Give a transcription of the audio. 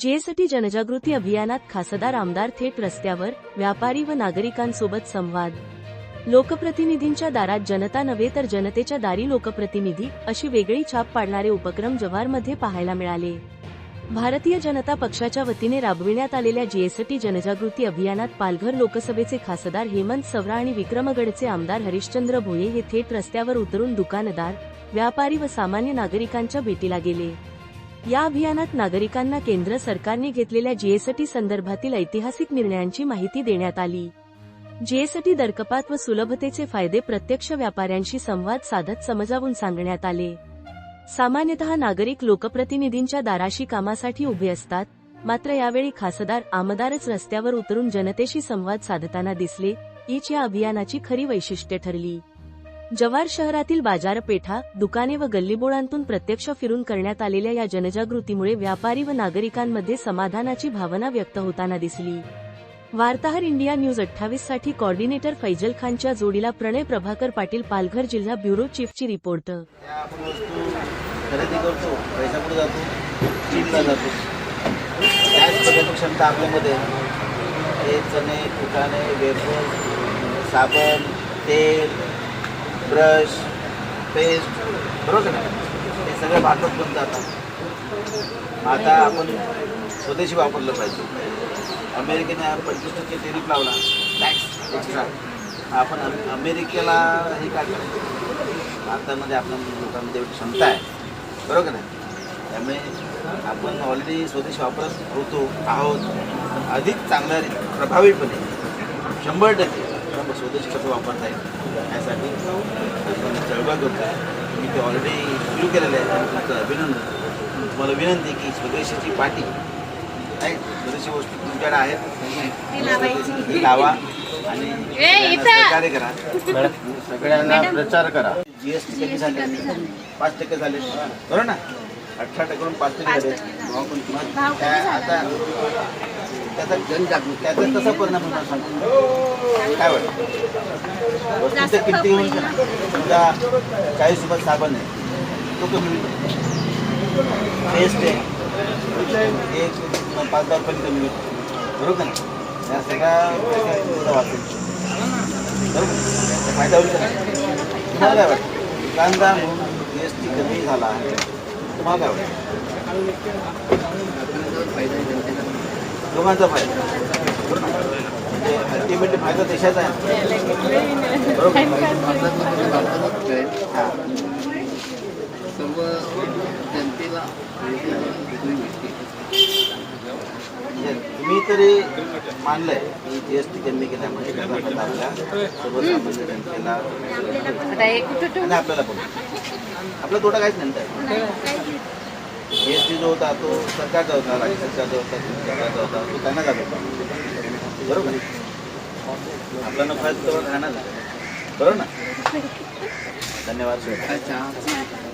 GST जनजागृती अभियानात खासदार आमदार थेट रस्त्यावर व्यापारी व नागरिकांसोबत संवाद. लोकप्रतिनिधींच्या दारात जनता नव्हे तर जनतेच्या दारी लोकप्रतिनिधी अशी वेगळी छाप पाडणारे उपक्रम जव्हारमध्ये पाहायला मिळाले. भारतीय जनता पक्षाच्या वतीने राबविण्यात आलेल्या जीएसटी जनजागृती अभियानात पालघर लोकसभेचे खासदार हेमंत सवरा आणि विक्रमगडचे आमदार हरिश्चंद्र भोये हे थेट रस्त्यावर उतरून दुकानदार व्यापारी व सामान्य नागरिकांच्या भेटीला गेले. या अभियानात नागरिकांना केंद्र सरकारने घेतलेल्या जीएसटी संदर्भातील ऐतिहासिक निर्णयांची माहिती देण्यात आली. जीएसटी दरकपात व सुलभतेचे फायदे प्रत्यक्ष व्यापाऱ्यांशी संवाद साधत समजावून सांगण्यात आले. सामान्यतः नागरिक लोकप्रतिनिधींच्या दाराशी कामासाठी उभे असतात मात्र यावेळी खासदार आमदारच रस्त्यावर उतरून जनतेशी संवाद साधताना दिसले ईच या अभियानाची खरी वैशिष्ट्ये ठरली. जव्हार शहरातील बाजारपेठा दुकाने व गल्लीबोळांतून प्रत्यक्ष फिरून करण्यात आलेल्या या जनजागृतीमुळे व्यापारी व नागरिकांमध्ये समाधानाची भावना व्यक्त होताना दिसली. वार्ताहर इंडिया न्यूज अठ्ठावीससाठी कॉर्डिनेटर फैजल खानच्या जोडीला प्रणय प्रभाकर पाटील पालघर जिल्हा ब्युरो चीफची रिपोर्ट. खरेदी करतो पैसा कुठे जातो चीनला जातो. क्षमता आपल्यामध्ये. हे चणे फुटाणे वेफर साबण तेल ब्रश पेस्ट बरोबर ना हे सगळं भारतात बनतं आता आता आपण स्वदेशी वापरलं पाहिजे. अमेरिकेने पंचवीस टक्के टेरिफ लावला. टॅक्स एक्स्ट्रा आपण अमेरिकेला हे काय करतो भारतामध्ये आपल्या लोकांमध्ये एवढी क्षमता आहे. बरोबर ना त्यामुळे आपण ऑलरेडी स्वदेश वापरत होतो आहोत. अधिक चांगल्या प्रभावीपणे. शंभर टक्के. आपण स्वदेश कसं वापरता येईल यासाठी आपण चळवळ करतो तुम्ही ते ऑलरेडी सुरू केलेलं आहे. आणि तुमचं अभिनंदन. तुम्हाला विनंती आहे की स्वदेशीची पाठी आहे स्वदेशी वस्तू तुमच्याकडे आहेत. ती लावा आणि सहकार्य करा. सगळ्यांना प्रचार करा. जीएसटी कमी झाले? पाच टक्के झाले. बरोबर ना? अठरा टक्के पाच टक्के झाले. भाव पण आता त्याचा जनजागृती त्याचा कसा परिणाम होणार सांगतो काय वाटतं? घेऊन करा. समजा चाळीस रुपयात साबण आहे तो कमी पेस्ट आहे. एक पाच दहा रुपये कमी होईल. बरोबर ना? या सगळ्या वाचेल बरोबर फायदा होईल का? तुम्हाला काय वाटतं? दुकानदार म्हणून जी एस टी कमी झाला तुम्हाला काय वाटतं? दोघांचा फायदा? म्हणजे अल्टिमेटली फायदा देशाचा आहे. बरोबर हां सर्व जनतेला म्हणजे तुम्ही तरी मानलंय की जी एस टी कमी केल्यामुळे फायदा आपल्या सर्वसामान्य जनतेला. आणि आपल्याला पण आपला तोटा काहीच नाही ना जी एस टी जो होता तो सरकारचा होता राज्य सरकारचा होता सरकारचा होता तो त्यांना जात होता. बरोबर? आपला नफा तो राहणार बरोबर ना? धन्यवाद. चहा